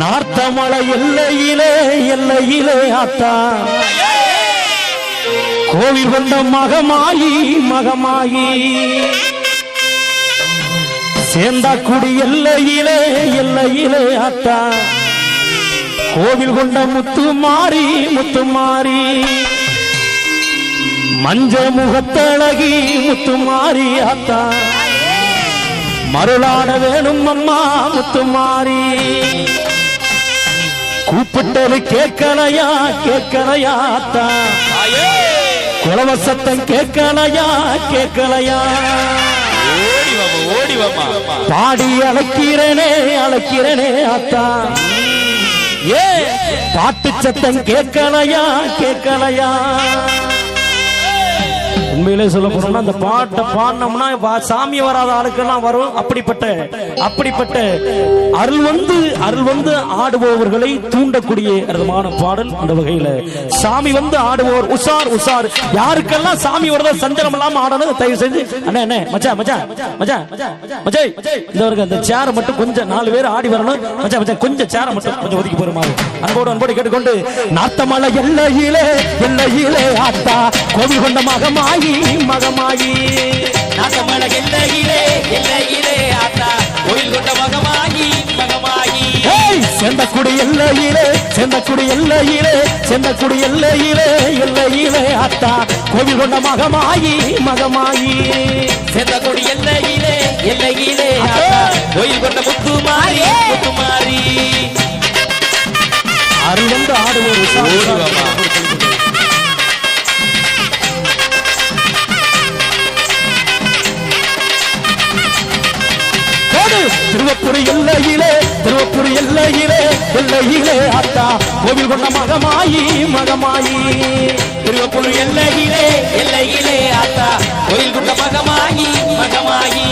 நார்த்தமலை எல்லையிலே எல்லையிலே ஆத்தா. கோவில் வந்த மகமாயி மகமாயி. சேந்தாக்குடி எல்லையிலே எல்லையிலே ஆத்தா. கோவில் கொண்ட முத்து மாறி முத்து மாறி. மஞ்ச முகத்தழகி முத்து மாறி ஆத்தா. மருளாட வேணும் அம்மா முத்து மாறி கூப்பிட்டது கேட்கலையா கேட்கலையா ஆத்தா குலவ சத்தம் கேட்கலையா கேட்கலையா. பாடி அழைக்கிறனே அழைக்கிறனே ஆத்தா ஏ பாட்டு சத்தம் கேட்கலையா கேட்கலையா. உண்மையிலே சொல்ல போனோம்னா அந்த பாட்டை பாடினோம்னா சாமி வராத ஆளுக்கெல்லாம் வரும். அப்படிப்பட்ட அப்படிப்பட்ட அருள் வந்து அருள் வந்து ஆடுபவர்களை தூண்டக்கூடிய அற்புதமான பாடல் அந்த வகையில. சாமி வந்து ஆடுபவர் உஷார் உஷார். யாருக்கெல்லாம் சாமி வரதோ சஞ்சலம் இல்லாம ஆடணும் தயவு செஞ்சு அண்ணா அண்ணே மச்சா மச்சா மச்சா மச்சா இந்த வரைக்கும் அந்த சேரை மட்டும் கொஞ்சம் நாலு பேர் ஆடி வரணும். மச்சா மச்சா கொஞ்சம் சேரை மட்டும் கொஞ்சம் ஒதுக்கி போருமாறு அன்போடு அன்போடு கேட்டுக்கொண்டு நாத்தமலை எல்லையிலே எல்லையிலே ஆத்தா கோவில் கொண்ட மகமாய் மகமாயி நாசமல எல்லையிலே எல்லையிலே ஆத்தா கோயில் கொண்ட மகமாகி. மகமாகி செந்தக்குடி எல்லையிலே செந்தக்குடி எல்லையிலே செந்தக்குடி எல்லையிலே எல்லையிலே ஆத்தா கோவில் கொண்ட மகமாயி மகமாயி செந்த கொடி எல்லையிலே எல்லையிலே ஆத்தா கோயில் கொண்ட முத்து திருவப்பூர் எல்லையிலே திருவப்பூர் எல்லையிலே எல்லையிலே அத்தா கோவில் கொண்ட மகமாயி மகமாயி. திருவப்பூர் எல்லையிலே எல்லையிலே அத்தா கோவில் கொண்ட மகமாயி மகமாயி.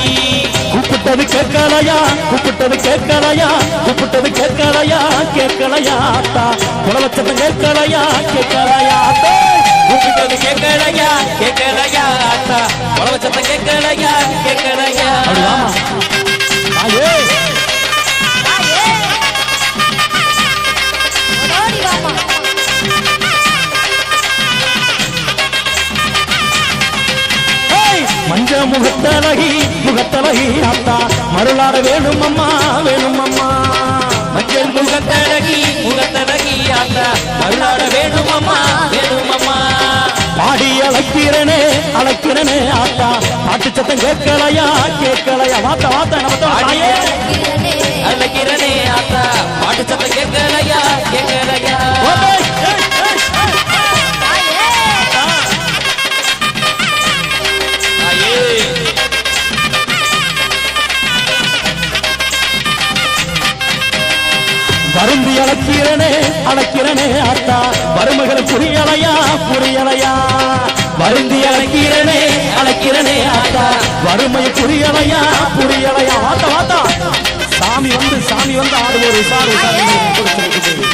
கூப்பிட்டது கேட்கலையா கூப்பிட்டது கேட்கலையா கூப்பிட்டது கேட்கலையா கேட்கலையா அத்தா. குலவச்சத்தம் கேட்கலையா கேட்கலையா ஆத்தா கூப்பிட்டது கேட்கலையா கேட்கலையா அத்தா. குலவச்சத்தை கேட்கலையா கேட்கலையா. முகத்தலகி முகத்தலகி முகத்தழகி மருளாட வேணும் அம்மா வேணும் அம்மா. மஞ்சள் முகத்தலகி முகத்தலகி ஆத்தா. மருளாட வேணும் அம்மா வேணும் அம்மா. பாடி அழைக்கிறனே அழைக்கிறனே ஆத்தா. பாட்டு சத்தம் கேட்கலையா கேட்கலையா? வாத்த வாத்த நம்ம அழைக்கிறனே அத்தா. மருமகள் புரியலையா? புரியலையா? வருந்தி அழைக்கிறனே அழைக்கிறனே ஆத்தா வறுமை புரியலையா? புரியலையா? வாத்தா வாத்தா. சாமி வந்து சாமி வந்து ஆடுவோர் உஷார் உஷார்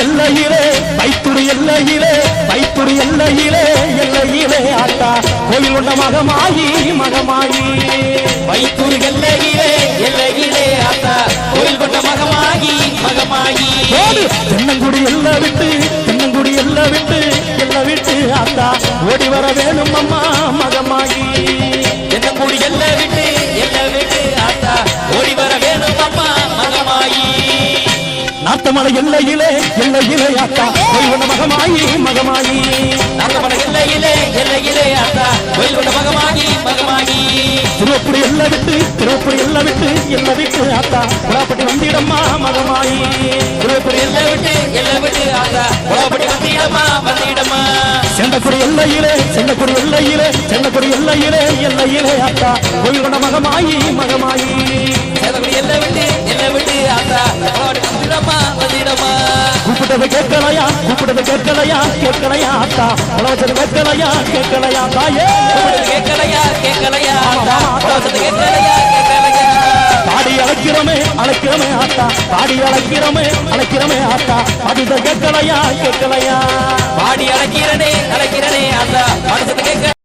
எல்லையிலே வைத்துரு எல்லையிலே வைத்துரு எல்லையிலே எல்லையிலே ஆட்டா கோவில் கொண்ட மகமாயி மகமாயி. வைத்தூர் எல்லையிலே எல்லையிலே ஆத்தா. கோயில் கொண்ட மகமாகி மகமாகி தென்னங்குடி எல்லை விட்டு தென்னங்குடி எல்லை விட்டு எல்லை விட்டு ஆத்தா. ஓடி வர வேணும் அம்மா. நாத்தமலை எல்லையிலே எல்லையிலே கோவில் கொண்ட மகமாயி மகமாயி. நாகமல எல்லையிலே எல்லையிலே ஆத்தா கோயில் கொண்ட மகமாகி மகமாகி திருவப்பூர் எல்லை விட்டு திருவப்பூர் எல்லை விட்டு எல்லை விட்டு ஆத்தா புறாப்பட்டி வந்திடம்மா மகமாயி. திருப்பூர் எல்லை விட்டு எல்லை விட்டு ஆத்தா உலகப்படி வந்திடமா வந்திடமா செந்தக்குடி எல்லையிலே செந்தக்குடி எல்லையிலே செந்தக்குடி எல்லையிலே எல்லையிலே கோவில் கொண்ட மகமாயி மகமாயி. சேதக்குடி எல்லை விட்டு ஆத்தா உலகப்படி வந்திடமா வந்திடமா கூப்பிட்டது கேட்கலையா? கூப்பிட்டது கேட்கலையா? கேட்கலையா ஆத்தா உலகச்சது கேட்கலையா? கேட்கலையா தாயே? கேட்கலையா? கேட்கலையா? ஆத்தா கேட்கலையா? பாடி அழைக்கிறோமே அழைக்கிறோமே ஆத்தா பாடி அழைக்கிறோமே அழைக்கிறோமே ஆத்தா அது கேட்கலையா? கேட்கலையா? பாடி அழைக்கிறனே அழைக்கிறனே கேட்க